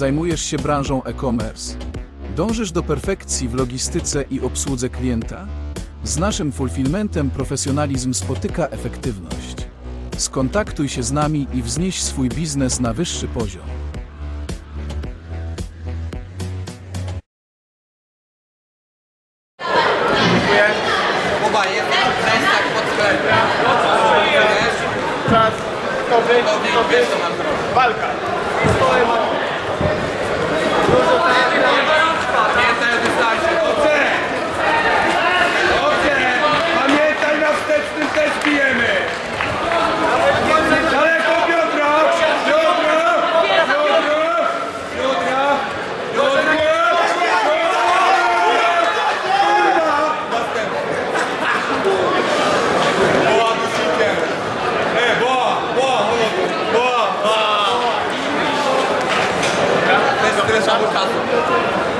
Zajmujesz się branżą e-commerce. Dążysz do perfekcji w logistyce i obsłudze klienta? Z naszym fulfillmentem profesjonalizm spotyka efektywność. Skontaktuj się z nami i wznieś swój biznes na wyższy poziom. Kuba, jest przestań pod sklepem. Rozumiesz? Czas, to wy, wy, walka. Pamiętaj To jest tyle